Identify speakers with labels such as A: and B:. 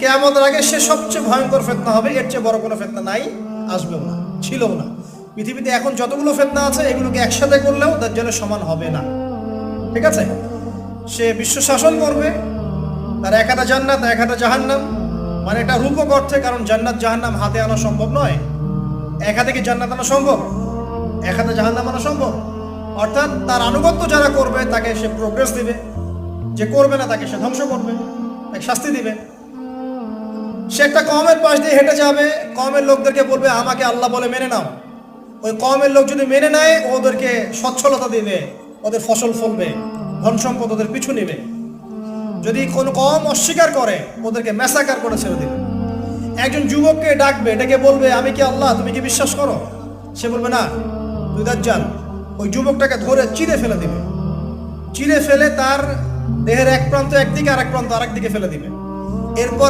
A: কেয়ামতের আগে সে সবচেয়ে ভয়ঙ্কর ফেতনা হবে, এর চেয়ে বড় কোনো ফেতনা নাই, আসবেও না, ছিলও না। পৃথিবীতে এখন যতগুলো ফেতনা আছে, এগুলোকে একসাথে করলেও তার জন্য সমান হবে না। ঠিক আছে? সে বিশ্ব শাসন করবে, তার এক হাতে জান্নাত, এক হাতে জাহান্নাম মানে এটা রূপক অর্থে, কারণ জান্নাত জাহান্নাম হাতে আনা সম্ভব নয়। এক হাতে কি জান্নাত আনা সম্ভব? এক হাতে জাহান্নাম আনা সম্ভব? অর্থাৎ তার আনুগত্য যারা করবে, তাকে সে প্রোগ্রেস দিবে। যে করবে না, তাকে সে ধ্বংস করবে, তাকে শাস্তি দিবে। সে একটা কমের পাশ দিয়ে হেঁটে যাবে, কমের লোকদেরকে বলবে, আমাকে আল্লাহ বলে মেনে নাও। ওই কমের লোক যদি মেনে নেয়, ওদেরকে সচ্ছলতা দিবে, ওদের ফসল ফলবে, ধন সম্পদ ওদের পিছু নেবে। যদি কোনো কম অস্বীকার করে, ওদেরকে মেসাকার করে ছেড়ে দিবে। একজন যুবককে ডাকবে, ডেকে বলবে, আমি কি আল্লাহ? তুমি কি বিশ্বাস করো? সে বলবে, না, তুই দাজ্জাল। ওই যুবকটাকে ধরে চিরে ফেলে দিবে। চিরে ফেলে তার দেহের এক প্রান্ত একদিকে আর এক প্রান্ত আরেক দিকে ফেলে দিবে। এরপর